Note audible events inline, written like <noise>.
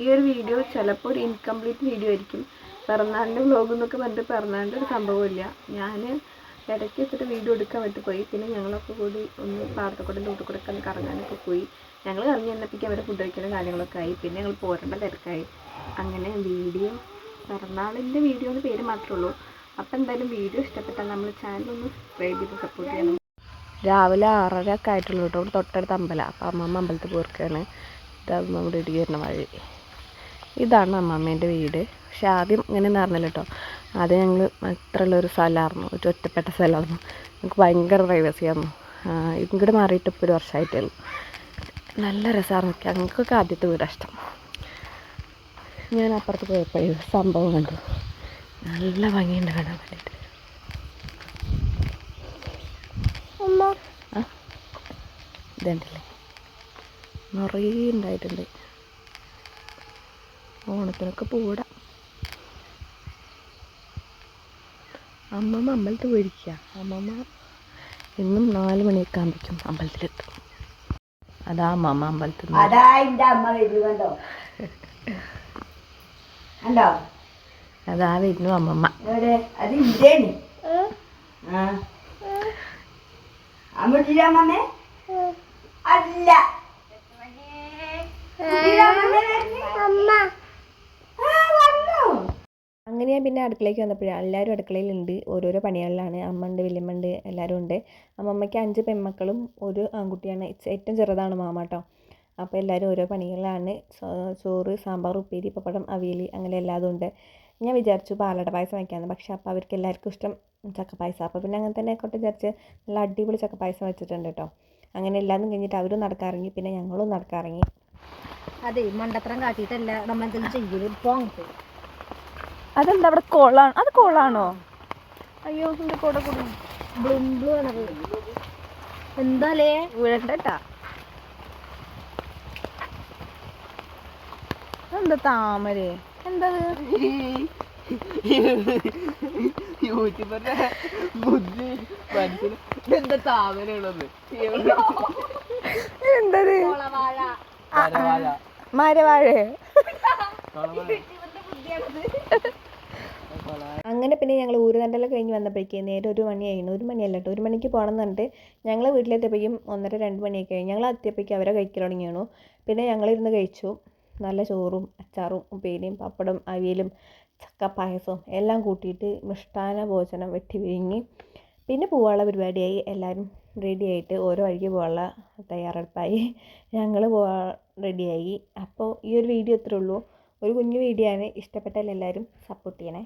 ഈ ഒരു വീഡിയോ ചിലപ്പോൾ ഒരു ഇൻകംപ്ലീറ്റ് വീഡിയോ ആയിരിക്കും. പിറന്നാളിന്റെ വ്ലോഗ് എന്നൊക്കെ പറഞ്ഞിട്ട് പിറന്നാളിന്റെ ഒരു സംഭവമില്ല. ഞാൻ ഇടയ്ക്ക് വെച്ചിട്ട് വീഡിയോ എടുക്കാൻ വേണ്ടി പോയി. പിന്നെ ഞങ്ങളൊക്കെ കൂടി ഒന്ന് പാടത്തക്കൂടെ തൂട്ടുകൂടെ ഒക്കെ ഒന്ന് കറങ്ങാനൊക്കെ പോയി. ഞങ്ങൾ കറങ്ങി എന്നപ്പിക്ക് അവരെ ഫുഡ് കഴിക്കുന്ന കാര്യങ്ങളൊക്കെ ആയി. പിന്നെ ഞങ്ങൾ പോരേണ്ട തിരക്കായി. അങ്ങനെ വീഡിയോ പിറന്നാളിന്റെ വീഡിയോ എന്ന് പേര് മാത്രമേ ഉള്ളൂ. അപ്പോൾ എന്തായാലും വീഡിയോ ഇഷ്ടപ്പെട്ടാൽ നമ്മൾ ചാനൽ ഒന്ന് സബ്സ്ക്രൈബ് ചെയ്ത് സപ്പോർട്ട് ചെയ്യണം. രാവിലെ ആറര ഒക്കെ ആയിട്ടുള്ളൂ കേട്ടോ. തൊട്ടടുത്ത് അമ്പലം. അപ്പം അമ്മമ്മ അമ്പലത്തിൽ പോർക്കാണ് ഇത് നമ്മുടെ ഇടി വരുന്ന വഴി. ഇതാണ് അമ്മമ്മേന്റെ വീട്. പക്ഷെ ആദ്യം ഇങ്ങനെ നടന്നില്ല കേട്ടോ. ആദ്യം ഞങ്ങൾ അത്രയുള്ള ഒരു സ്ഥലമായിരുന്നു. ഒരു ഒറ്റപ്പെട്ട സ്ഥലമായിരുന്നു. നമുക്ക് ഭയങ്കര പ്രൈവസി ആയിരുന്നു. ഇങ്ങോട്ട് മാറിയിട്ട് ഇപ്പോൾ ഒരു വർഷമായിട്ടേ ഉള്ളൂ. നല്ല രസമായിരുന്നു. ഞങ്ങൾക്കൊക്കെ ആദ്യത്തെ വീടാണ് ഇഷ്ടം ഞാൻ അപ്പുറത്ത് പോയപ്പോൾ ഈ സംഭവം കണ്ടു. നല്ല ഭംഗിയുണ്ട് കാണാൻ വേണ്ടിയിട്ട്. ആ ഇതുണ്ടല്ലേ? നിറയെ ഉണ്ടായിട്ടുണ്ട്. ഓണത്തിനൊക്കെ പൂടാം. അമ്മമ്മ അമ്പലത്തിൽ പോയിരിക്കുക അമ്മമ്മ എന്നും നാല് മണിയൊക്കെ ആകുമ്പോഴേക്കും അമ്പലത്തിലെത്തും. അതാ അമ്മമ്മ അമ്പലത്തിൽ അതാ അമ്മ വരുന്നു അമ്മമ്മ. അമ്മ അത് അമ്മട്ടില്ല അമ്മമ്മേ? അല്ല കുട്ടിയുടെ അമ്മമ്മ വരുന്നേ? ആ, വന്നു. അങ്ങനെ ഞാൻ പിന്നെ അടുക്കളയ്ക്ക് വന്നപ്പോഴാണ് എല്ലാവരും അടുക്കളയിലുണ്ട്. ഓരോരോ പണികളിലാണ്. അമ്മ വല്യമ്മ ഉണ്ട് എല്ലാവരും ഉണ്ട്. അമ്മമ്മയ്ക്ക് അഞ്ച് പെൺമക്കളും ഒരു ആൺകുട്ടിയാണ്. ഏറ്റവും ചെറുതാണ് മാമാട്ടോ അപ്പോൾ എല്ലാവരും ഓരോ പണികളിലാണ്. ചോറ് സാമ്പാർ ഉപ്പേരി പപ്പടം അവിയൽ അങ്ങനെ എല്ലാതും ഉണ്ട്. ഞാൻ വിചാരിച്ചു പാലട പായസം വയ്ക്കാമെന്ന് പക്ഷേ അപ്പോൾ അവർക്ക് എല്ലാവർക്കും ഇഷ്ടം ചക്കപ്പായസം. അപ്പോൾ പിന്നെ അങ്ങനെ തന്നെ ആയിക്കോട്ടെ വിചാരിച്ച് നല്ല അടിപൊളി ചക്കപ്പായസം വെച്ചിട്ടുണ്ട് കേട്ടോ അങ്ങനെ എല്ലാതും കഴിഞ്ഞിട്ട് അവരും നടക്കാറങ്ങി. പിന്നെ ഞങ്ങളും നടക്കാറങ്ങി. അതെ മണ്ടത്തരം കാട്ടിയിട്ടല്ല. നമ്മളെന്തെങ്കിലും ചെയ്യലും? പോങ്ങട്ട് അതെന്താ അവിടെ കോളാണ് അത് കോളാണോ? അയ്യോ എന്റെ കൊട കൂടി ബ്ലും ബ്ലൂ ആണത് എന്താലേ? വീഴണ്ടട്ടാ എന്താ താമര? എന്താ യൂട്യൂബറിന്റെ ബുദ്ധി മനസ്സിൽ എന്താ താമരയുള്ളത് എന്തത്? മരവാഴ. മരവാഴ. <laughs> അങ്ങനെ പിന്നെ ഞങ്ങൾ ഊരുതണ്ടല കഴിഞ്ഞ് വന്നപ്പോഴേക്ക് നേരെ ഒരു മണിയായിരുന്നു ഒരു മണിയല്ല കേട്ടോ. ഒരു മണിക്ക് പോകണം എന്ന് പറഞ്ഞിട്ട് ഞങ്ങൾ വീട്ടിലെത്തിയപ്പോഴേക്കും ഒന്നര രണ്ട് മണിയൊക്കെ കഴിഞ്ഞ് ഞങ്ങൾ എത്തിയപ്പോഴേക്കും അവരെ കഴിക്കൽ തുടങ്ങിയാണ് പിന്നെ ഞങ്ങളിരുന്ന് കഴിച്ചു. നല്ല ചോറും അച്ചാറും ഉപ്പേരിയും പപ്പടം അവിയലും ചക്ക പായസവും എല്ലാം കൂട്ടിയിട്ട് മിഷ്ടാന ഭോജനം വെട്ടി വിഴുങ്ങി. പിന്നെ പോകാനുള്ള പരിപാടിയായി. എല്ലാവരും റെഡിയായിട്ട് ഓരോ വഴിക്ക് പോകാനുള്ള തയ്യാറെടുപ്പായി. ഞങ്ങൾ പോകാൻ റെഡിയായി അപ്പോൾ ഈ ഒരു വീഡിയോ ഇത്രേ ഉള്ളൂ. ഒരു കുഞ്ഞു വീഡിയോ ആണ് ഇഷ്ടപ്പെട്ടാൽ എല്ലാവരും സപ്പോർട്ട് ചെയ്യണേ.